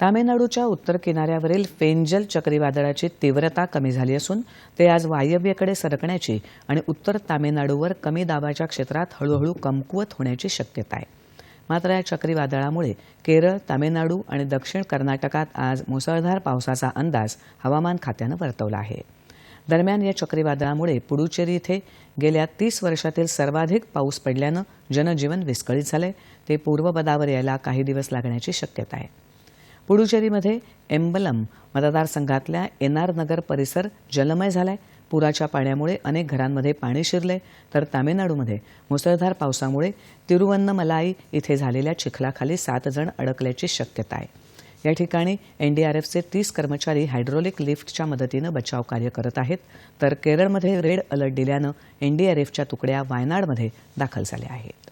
तामिळनाडूच्या उत्तर किनाऱ्यावरील फेंजल चक्रीवादळाची तीव्रता कमी झाली असून ते आज वायव्येकडे सरकण्याची आणि उत्तर तामिळनाडूवर कमी दाबाच्या क्षेत्रात हळूहळू कमकुवत होण्याची शक्यता आहे. मात्र या चक्रीवादळामुळे केरळ तामिळनाडू आणि दक्षिण कर्नाटकात आज मुसळधार पावसाचा अंदाज हवामान खात्यानं वर्तवला आहे. दरम्यान या चक्रीवादळामुळे पुडुचेरी इथे गेल्या तीस वर्षातील सर्वाधिक पाऊस पडल्यानं जनजीवन विस्कळीत झालंय. ते पूर्वपदावर यायला काही दिवस लागण्याची शक्यता आहे. पुडुचेरीमध्ये एम्बलम मतदारसंघातल्या एन आर नगर परिसर जलमय झालाय. पुराच्या पाण्यामुळे अनेक घरांमध्ये पाणी शिरले तर तामिळनाडूमध्ये मुसळधार पावसामुळे तिरुवन्नमलाई इथे झालेल्या चिखलाखाली सात जण अडकल्याची शक्यता आहे. या ठिकाणी एनडीआरएफचे तीस कर्मचारी हायड्रोलिक लिफ्टच्या मदतीनं बचाव कार्य करत आहेत. तर केरळमध्ये रेड अलर्ट दिल्यानं एनडीआरएफच्या तुकड्या वायनाडमध्ये दाखल झाल्या आहेत.